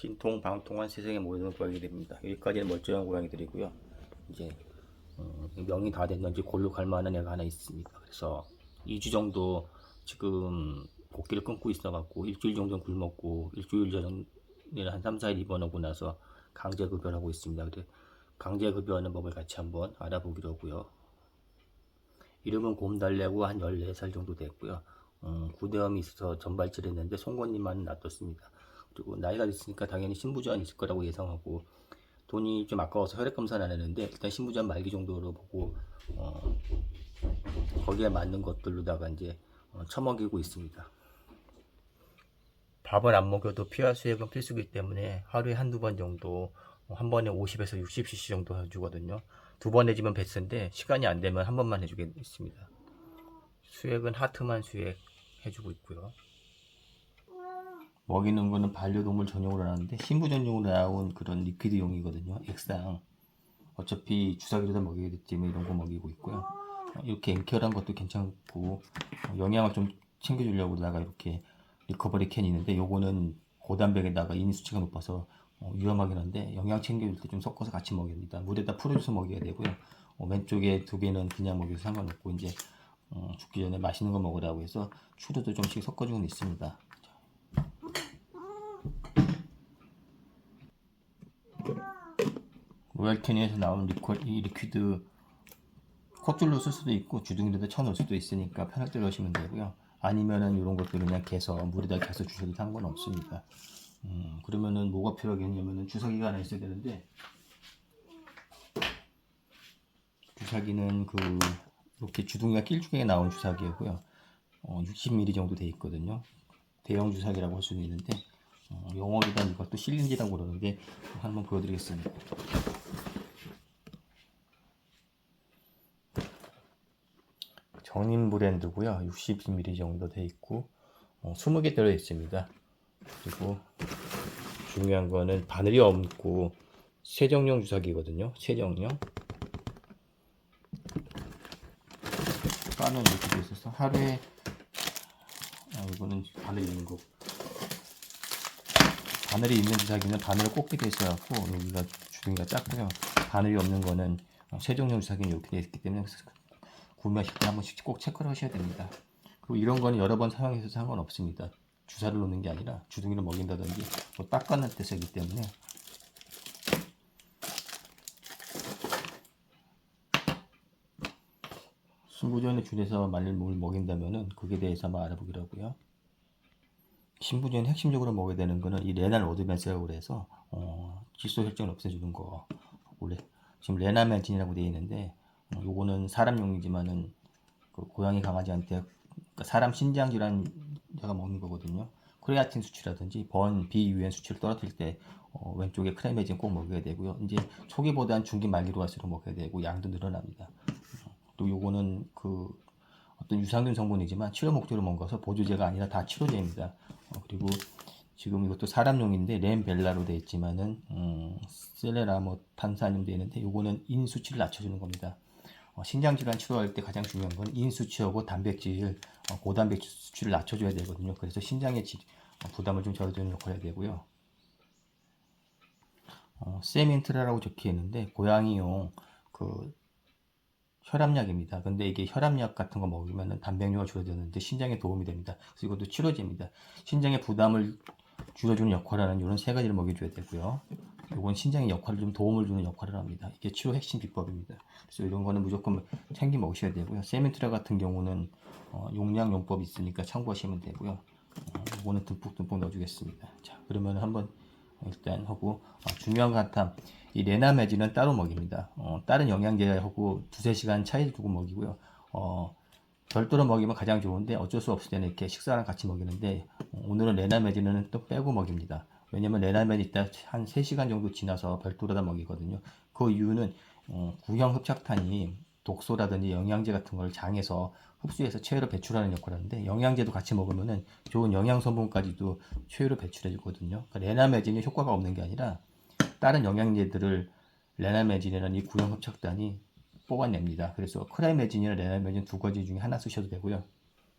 신통, 방통한 세상의 모든 고양이들입니다. 여기까지는 멀쩡한 고양이들이고요. 이제 어, 명이 다 됐는지 갈 만한 애가 하나 있습니다. 그래서 2주 정도 지금 복귀를 끊고 있어갖고 일주일 정도 굶었고 일주일 전에 한 3, 4일 입원하고 나서 강제 급여를 하고 있습니다. 근데 강제 급여하는 법을 같이 한번 알아보기로 하고요. 이름은 곰달래고 한 14살 정도 됐고요. 음, 구대염이 있어서 전발치를 했는데 송곳니만 놔뒀습니다. 그리고 나이가 있으니까 당연히 신부전 있을 거라고 예상하고 돈이 좀 아까워서 혈액 검사는 안 했는데 일단 신부전 말기 정도로 보고 어, 거기에 맞는 것들로다가 이제 어, 처먹이고 있습니다. 밥을 안 먹여도 피와 수액은 필수기 때문에 하루에 한두 번 정도 어, 한 번에 50에서 60cc 정도 해주거든요. 두 번 해주면 베스트인데 시간이 안 되면 한 번만 해주겠습니다. 수액은 하트만 수액 해주고 있고요. 먹이는 거는 반려동물 전용으로 하는데 신부 전용으로 나온 그런 리퀴드용이거든요. 액상. 어차피 주사기로다 먹이기 때문에 이런 거 먹이고 있고요. 어, 이렇게 앵ker한 것도 괜찮고 어, 영양을 좀 챙겨주려고다가 이렇게 리커버리 캔이 있는데 요거는 고단백에다가 인위 수치가 높아서 어, 위험하긴 한데 영양 챙겨줄 때 좀 섞어서 같이 먹입니다. 물에다 풀어줘서 먹여야 되고요. 어, 왼쪽에 두 개는 그냥 먹여도 상관없고 이제 어, 죽기 전에 맛있는 거 먹으라고 해서 추루도 좀씩 섞어주고 있습니다. 로얄캐니에서 나온 리퀄, 이 리퀴드 콧줄로 쓸 수도 있고 주둥이로도 쳐놓을 수도 있으니까 편할 대로 하시면 되고요. 아니면은 이런 것들 그냥 개서 물에다 개서 주셔도 상관없습니다. 음, 그러면은 뭐가 필요하겠냐면은 주사기가 하나 있어야 되는데 주사기는 그 이렇게 주둥이가 낄줄게 나온 주사기고요. 어, 60mm 정도 돼 있거든요. 대형 주사기라고 할 수는 있는데 어, 영어로는 이것도 실린지라고 그러는데 한번 보여드리겠습니다. 정림 브랜드고요. 60mm 정도 돼 있고 어, 20개 들어 있습니다. 그리고 중요한 거는 바늘이 없고 세정용 주사기거든요. 세정용. 까는 이렇게 돼 있어서 하루에 아, 이거는 바늘 있는 거. 바늘이 있는 주사기는 바늘을 돼 있어갖고 여기가 주둥이가 작고요. 바늘이 없는 거는 어, 세정용 주사기는 이렇게 돼 있기 때문에 구매하실 때 한 번씩 꼭 체크를 하셔야 됩니다. 그리고 이런 거는 여러 번 사용해서 상관없습니다. 주사를 놓는 게 아니라 주둥이를 먹인다든지 뭐 닦아낼 때 쓰기 때문에 신부전에 준해서 만일 뭘 먹인다면은 그게 대해서 한번 알아보기로 하고요. 신부전 핵심적으로 먹어야 되는 거는 이 레날 오드벤스라고 그래서 어, 질소 혈증을 없애주는 거 원래 지금 레나멘틴이라고 되어 있는데 어, 요거는 사람용이지만은 그 고양이 강아지한테 그러니까 사람 신장 질환자가 먹는 거거든요. 크레아틴 수치라든지 번 비유엔 수치를 떨어뜨릴 때 어, 왼쪽에 크레메진 꼭 먹여야 되고요. 이제 초기보다는 중기 말기로 갈수록 먹여야 되고 양도 늘어납니다. 어, 또 요거는 그 어떤 유산균 성분이지만 치료 목적으로 먹어서 보조제가 아니라 다 치료제입니다. 어, 그리고 지금 이것도 사람용인데 렘벨라로 되어 있지만은 음, 셀레라 뭐 탄산염 되어 있는데 요거는 인 수치를 낮춰주는 겁니다. 어, 신장 질환 치료할 때 가장 중요한 건 인 수치하고 단백질 어, 고단백질 수치를 낮춰줘야 되거든요. 그래서 신장의 지, 어, 부담을 좀 줄여주는 역할을 해야 되고요. 어, 세민트라라고 적혀 있는데 고양이용 그 혈압약입니다. 근데 이게 혈압약 같은 거 먹으면 단백뇨가 줄어드는데 신장에 도움이 됩니다. 그래서 이것도 치료제입니다. 신장의 부담을 줄여주는 역할을 하는 이런 세 가지를 먹여줘야 되고요. 이건 신장의 역할을 좀 도움을 주는 역할을 합니다. 이게 치료 핵심 비법입니다. 그래서 이런 거는 무조건 챙겨 먹으셔야 되고요. 세멘트라 같은 경우는 어, 용량 용법이 있으니까 참고하시면 되고요. 어, 이거는 듬뿍듬뿍 넣어주겠습니다. 자, 그러면 한번 일단 하고 어, 중요한 거 같아. 이 레나메진은 따로 먹입니다. 어, 다른 영양제하고 두세 시간 차이 두고 먹이고요. 어, 별도로 먹이면 가장 좋은데 어쩔 수 없을 때는 이렇게 식사랑 같이 먹이는데 어, 오늘은 레나메진은 또 빼고 먹입니다. 왜냐면 레나메진 이따 한 3시간 정도 지나서 별도로 다 먹이거든요. 그 이유는 어, 구형 흡착탄이 독소라든지 영양제 같은 걸 장에서 흡수해서 체외로 배출하는 역할을 하는데 영양제도 같이 먹으면은 좋은 영양 성분까지도 체외로 배출해 주거든요. 그러니까 레나메진이 효과가 없는 게 아니라 다른 영양제들을 레나메진이라는 이 구형 흡착단이 뽑아냅니다. 그래서 크라이메진이나 레나메진 두 가지 중에 하나 쓰셔도 되고요.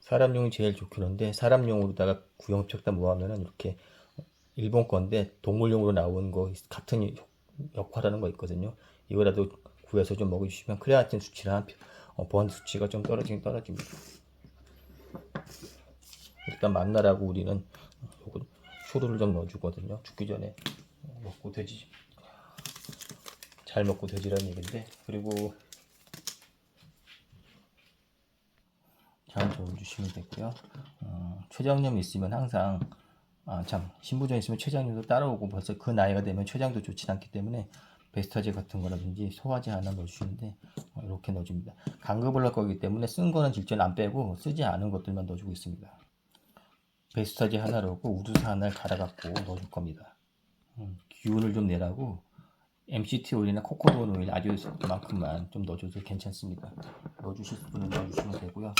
사람용이 제일 좋긴 한데 사람용으로다가 구형 흡착단 모아면은 이렇게 일본 건데 동물용으로 나온 거 같은 역- 역할하는 거 있거든요. 이거라도 구해서 좀 먹여주시면 크레아틴 수치랑 어, 보안 수치가 좀 떨어지긴 떨어집니다. 일단 만나라고 우리는 요거 쇼를 좀 넣어주거든요. 죽기 전에 어, 먹고 돼지 잘 먹고 돼지라는 얘기인데 그리고 잘 적어주시면 되고요. 어, 췌장염 있으면 항상 아참 신부전 있으면 췌장염도 따라오고 벌써 그 나이가 되면 췌장도 좋지 않기 때문에 베스타제 같은 거라든지 소화제 하나 넣어주시는데 어, 이렇게 넣어줍니다. 간급을 할 거기 때문에 쓴 거는 질전 안 빼고 쓰지 않은 것들만 넣어주고 있습니다. 베스타제 하나 넣고 우두사 하나를 갈아갖고 넣어줄 겁니다. 음, 기운을 좀 내라고 MCT 오일이나 코코넛 오일 아주 만큼만 좀 넣어줘도 괜찮습니다. 넣어주실 분은 넣어주시면 되고요.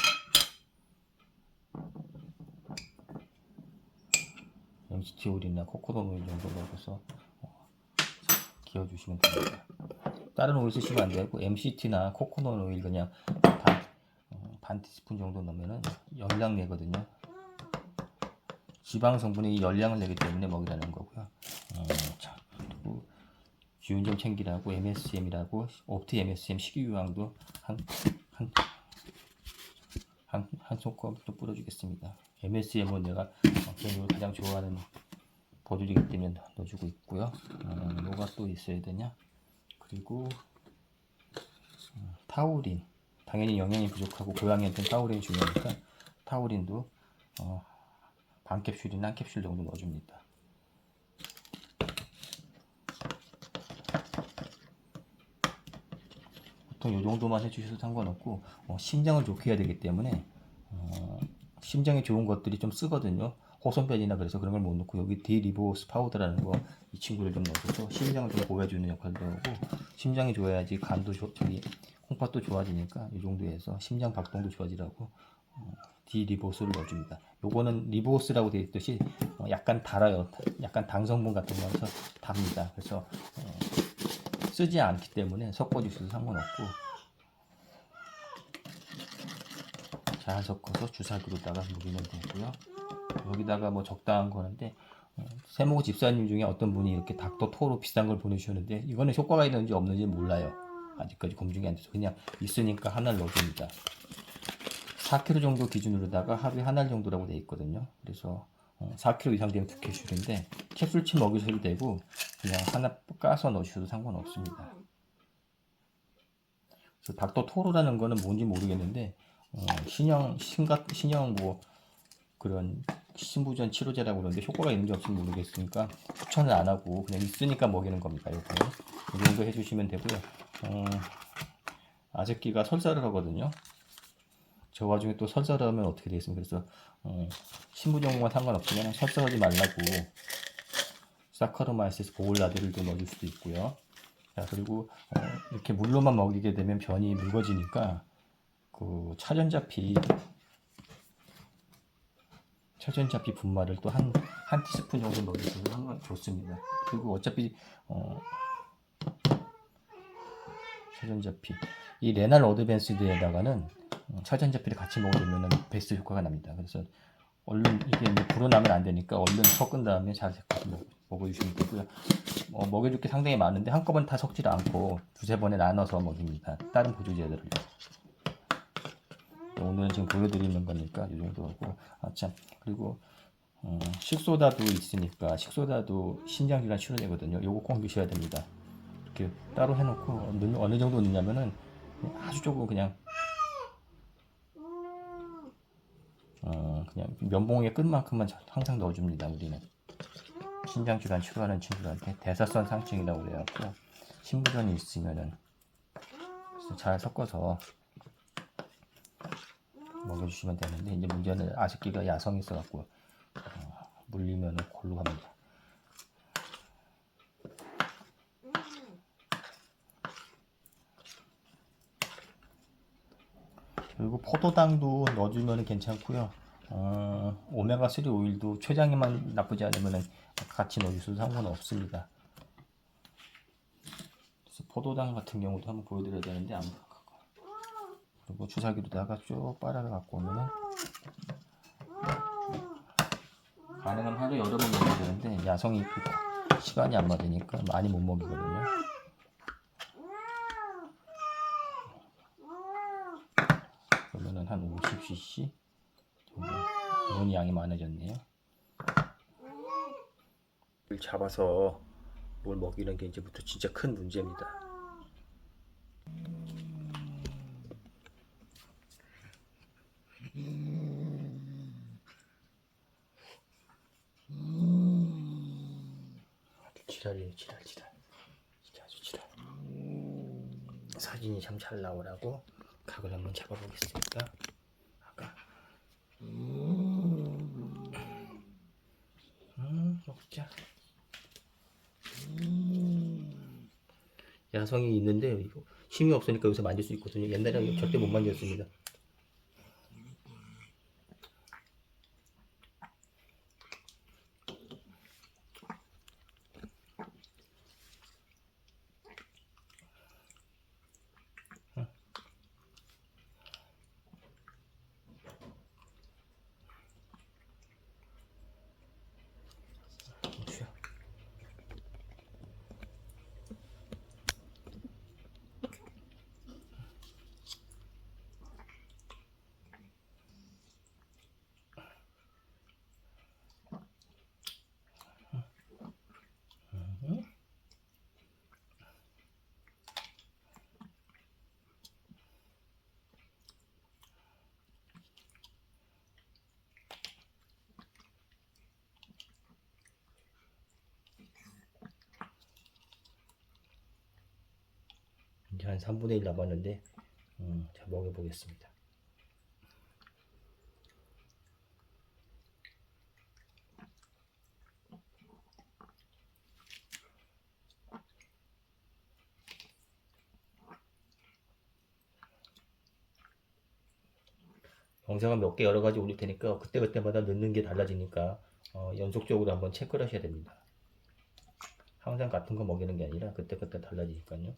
MCT 오일이나 코코넛 오일 정도 넣어서 어, 기어주시면 됩니다. 다른 오일 쓰시면 안 되고 MCT나 코코넛 오일 그냥 반, 어, 반 티스푼 정도 넣으면 열량 내거든요. 지방 성분이 열량을 내기 때문에 먹이라는 거고요. 어, 자, 그리고 기운 좀 챙기라고 MSM이라고 옵티 MSM 식이유황도 한 한 한, 한 손컵 좀 뿌려주겠습니다. MSM은 내가 어, 개인적으로 가장 좋아하는 보조제이기 때문에 넣어주고 있고요. 어, 뭐가 또 있어야 되냐? 그리고 어, 타우린 당연히 영양이 부족하고 고양이한테는 타우린이 중요하니까 타우린도 어, 반 캡슐이나 한 캡슐 정도 넣어줍니다. 보통 이 정도만 해주셔도 상관없고 어, 심장을 좋게 해야 되기 때문에 어, 심장에 좋은 것들이 좀 쓰거든요. 호선변이나 그래서 그런 걸 못 넣고 여기 디리보스 파우더라는 거 이 친구를 좀 넣어줘서 심장을 좀 보호해주는 역할도 하고 심장이 좋아야지 간도 좋 저기 콩팥도 좋아지니까 이 정도에서 심장 박동도 좋아지라고 어, 디리보스를 넣어줍니다. 요거는 리보스라고 되어 있듯이 어, 약간 달아요. 약간 당 성분 같은 거라서 답니다. 그래서 어, 쓰지 않기 때문에 섞어주셔도 상관없고 잘 섞어서 주사기로다가 무리면 되고요. 여기다가 뭐 적당한 거는데 어, 세모 집사님 중에 어떤 분이 이렇게 닥터 토로 비싼 걸 보내주셨는데 이거는 효과가 있는지 없는지 몰라요. 아직까지 검증이 안 돼서 그냥 있으니까 하나를 넣어줍니다. 4kg 정도 기준으로다가 하루에 한 알 정도라고 돼 있거든요. 그래서 어, 4kg 이상 되면 두 캡슐인데 캡슐치 먹이셔도 되고 그냥 하나 까서 넣으셔도 상관없습니다. 그래서 닥터 토로라는 거는 뭔지 모르겠는데 어, 신형 신가 신형 뭐 그런 신부전 치료제라고 그러는데 효과가 있는지 없는지 모르겠으니까 추천을 안 하고 그냥 있으니까 먹이는 겁니다. 요거 이 정도 해주시면 되고요. 어, 아저끼가 설사를 하거든요. 저 와중에 또 설사를 하면 어떻게 되겠습니까? 그래서 어, 신부전과 상관없지만 설사하지 말라고 사카로마이시스 보울라드를 또 넣어줄 수도 있고요. 자 그리고 어, 이렇게 물로만 먹이게 되면 변이 묽어지니까 그 차전자피 차전자피 분말을 또 한 한 티스푼 정도 넣어주셔도 상관 좋습니다. 그리고 어차피 어, 차전자피 이 레날 어드밴스드에다가는 어, 차전자피를 같이 먹어주면 베스트 효과가 납니다. 그래서 얼른 이게 이제 불어나면 안 되니까 얼른 섞은 다음에 잘 먹어주시면 되고요. 어, 먹여줄 게 상당히 많은데 한꺼번에 다 섞지 않고 두세 번에 나눠서 먹입니다. 다른 보조제들을요. 오늘은 지금 보여드리는 거니까 이 정도 하고 아참 그리고 어, 식소다도 있으니까 식소다도 신장질환 치료되거든요. 요거 꼭 드셔야 됩니다. 이렇게 따로 해놓고 어느, 정도 넣냐면은 아주 조금 그냥 어, 그냥 면봉의 끝만큼만 항상 넣어줍니다. 우리는 신장질환 치료하는 친구들한테 대사선 상층이라고 그래갖고 신부전이 있으면은 잘 섞어서 먹여주시면 되는데 이제 문제는 아쉽기가 야성이 있어갖고 어, 물리면 골로 갑니다. 그리고 포도당도 넣어주면 괜찮고요. 어, 오메가3 오일도 췌장에만 나쁘지 않으면 같이 넣어주셔도 상관없습니다. 포도당 같은 경우도 한번 보여드려야 되는데 안 그리고 주사기로다가 쭉 빨아 갖고 오면은 가능하면 하루 여러 번 먹여야 되는데 야성이 크고 시간이 안 맞으니까 많이 못 먹이거든요. 그러면은 한 50cc 정도. 이건 양이 많아졌네요. 잡아서 뭘 먹이는 게 이제부터 진짜 큰 문제입니다. 아주 지랄 지랄. 진짜 아주 지랄. 사진이 참 잘 나오라고 각을 한번 잡아보겠습니다. 아까. 음 먹자. 야성이 있는데 이거 힘이 없으니까 여기서 만질 수 있거든요. 옛날에 절대 못 만졌습니다 한 3분의 1 남았는데 음, 자 먹여보겠습니다. 영상을 몇개 여러 가지 올릴 테니까 그때그때마다 넣는 게 달라지니까 어, 연속적으로 한번 체크를 하셔야 됩니다. 항상 같은 거 먹이는 게 아니라 그때그때 달라지니까요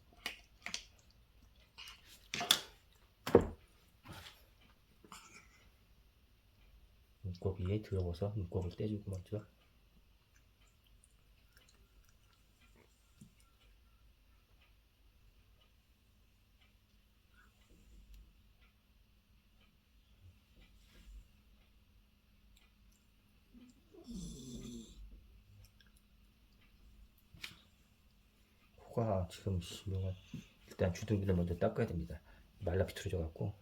위에 들어서 눈곱을 떼주고 먼저 코가 지금 심해가 일단 주둥이를 먼저 닦아야 됩니다. 말라 비틀어져 갖고